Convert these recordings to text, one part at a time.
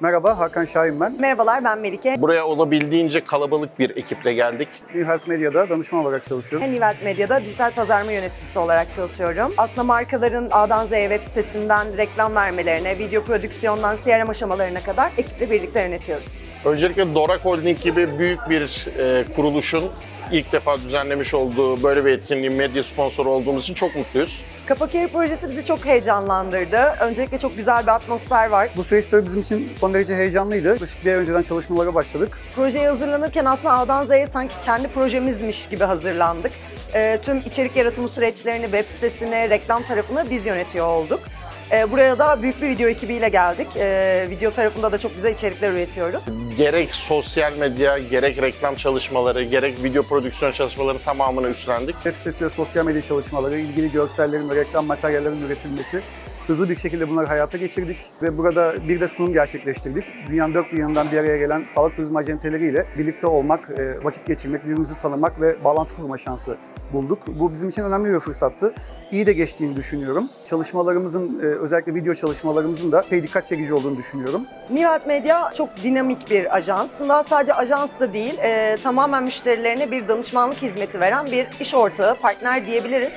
Merhaba, Hakan Şahin ben. Merhabalar ben Melike. Buraya olabildiğince kalabalık bir ekiple geldik. New Health Medya'da danışman olarak çalışıyorum. Nivelt Medya'da dijital pazarlama yöneticisi olarak çalışıyorum. Aslında markaların A'dan Z'ye web sitesinden reklam vermelerine, video prodüksiyondan CRM aşamalarına kadar ekiple birlikte yönetiyoruz. Öncelikle Dorak Holding gibi büyük bir e, kuruluşun ilk defa düzenlemiş olduğu böyle bir etkinliğin medya sponsoru olduğumuz için çok mutluyuz. Kapakeri projesi bizi çok heyecanlandırdı. Öncelikle çok güzel bir atmosfer var. Bu süreç tabii bizim için son derece heyecanlıydı. Yaklaşık bir ay önceden çalışmalara başladık. Projeye hazırlanırken aslında A'dan Z'ye sanki kendi projemizmiş gibi hazırlandık. Ee, tüm içerik yaratımı süreçlerini, web sitesini, reklam tarafını biz yönetiyor olduk. Ee, buraya da büyük bir video ekibiyle geldik. Ee, video tarafında da çok güzel içerikler üretiyoruz. Gerek sosyal medya, gerek reklam çalışmaları, gerek video prodüksiyon çalışmaları tamamını üstlendik. Web sitesi ve sosyal medya çalışmaları, ilgili görsellerin ve reklam materyallerinin üretilmesi, hızlı bir şekilde bunları hayata geçirdik ve burada bir de sunum gerçekleştirdik. Dünyanın dört bir yanından bir araya gelen sağlık turizmi acenteleriyle birlikte olmak, e, vakit geçirmek, birbirimizi tanımak ve bağlantı kurma şansı bulduk. Bu bizim için önemli bir fırsattı. İyi de geçtiğini düşünüyorum. Çalışmalarımızın, e, özellikle video çalışmalarımızın da epey dikkat çekici olduğunu düşünüyorum. Nihat Medya çok dinamik bir ajans. Aslında sadece ajans da değil, e, tamamen müşterilerine bir danışmanlık hizmeti veren bir iş ortağı, partner diyebiliriz.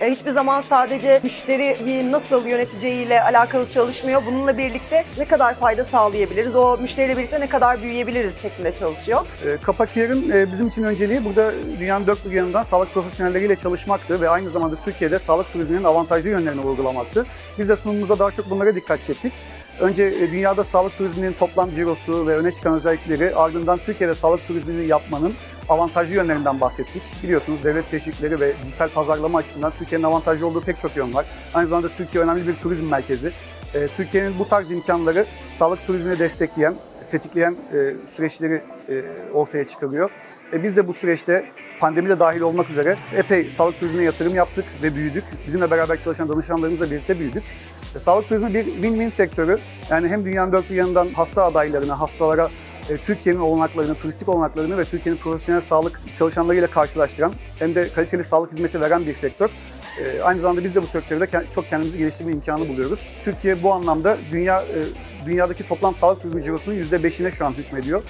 E, hiçbir zaman sadece müşteriyi nasıl yöneteceğiyle alakalı çalışmıyor. Bununla birlikte ne kadar fayda sağlayabiliriz, o müşteriyle birlikte ne kadar büyüyebiliriz şeklinde çalışıyor. E, Kapak Yar'ın e, bizim için önceliği burada dünyanın dört bir yanından sağlık profesyonelleriyle çalışmaktı ve aynı zamanda Türkiye'de sağlık turizminin avantajlı yönlerini vurgulamaktı. Biz de sunumumuzda daha çok bunlara dikkat çektik. Önce e, dünyada sağlık turizminin toplam cirosu ve öne çıkan özellikleri, ardından Türkiye'de sağlık turizmini yapmanın avantajlı yönlerinden bahsettik. Biliyorsunuz devlet teşvikleri ve dijital pazarlama açısından Türkiye'nin avantajlı olduğu pek çok yön var. Aynı zamanda Türkiye önemli bir turizm merkezi. E, Türkiye'nin bu tarz imkanları sağlık turizmini destekleyen, tetikleyen e, süreçleri e, ortaya çıkarıyor. E, biz de bu süreçte pandemi de dahil olmak üzere epey sağlık turizmine yatırım yaptık ve büyüdük. Bizimle beraber çalışan danışanlarımızla birlikte büyüdük. Sağlık turizmi bir win-win sektörü. Yani hem dünyanın dört bir yanından hasta adaylarına, hastalara Türkiye'nin olanaklarını, turistik olanaklarını ve Türkiye'nin profesyonel sağlık çalışanlarıyla karşılaştıran hem de kaliteli sağlık hizmeti veren bir sektör. E, Aynı zamanda biz de bu sektörde çok kendimizi geliştirme imkanı buluyoruz. Türkiye bu anlamda dünya e, dünyadaki toplam sağlık turizmi cirosunun %5'ine şu an hükmediyor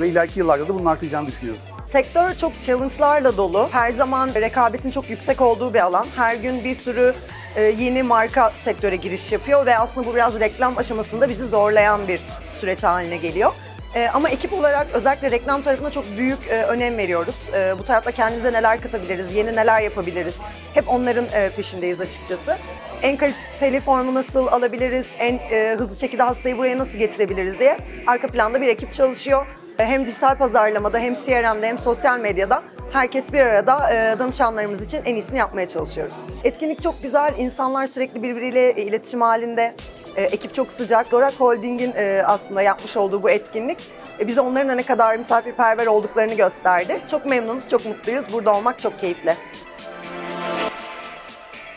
ve ileriki yıllarda da bunun artacağını düşünüyoruz. Sektör çok challenge'larla dolu. Her zaman rekabetin çok yüksek olduğu bir alan. Her gün bir sürü e, yeni marka sektöre giriş yapıyor ve aslında bu biraz reklam aşamasında bizi zorlayan bir süreç haline geliyor. E, ama ekip olarak özellikle reklam tarafına çok büyük e, önem veriyoruz. E, bu tarafta kendimize neler katabiliriz, yeni neler yapabiliriz. Hep onların e, peşindeyiz açıkçası. En kaliteli formu nasıl alabiliriz, en e, hızlı şekilde hastayı buraya nasıl getirebiliriz diye arka planda bir ekip çalışıyor. E, Hem dijital pazarlamada hem CRM'de hem sosyal medyada herkes bir arada e, danışanlarımız için en iyisini yapmaya çalışıyoruz. Etkinlik çok güzel, insanlar sürekli birbiriyle iletişim halinde. E, Ekip çok sıcak. Dorak Holding'in e, aslında yapmış olduğu bu etkinlik e, bize onların ne kadar misafirperver olduklarını gösterdi. Çok memnunuz, çok mutluyuz. Burada olmak çok keyifli.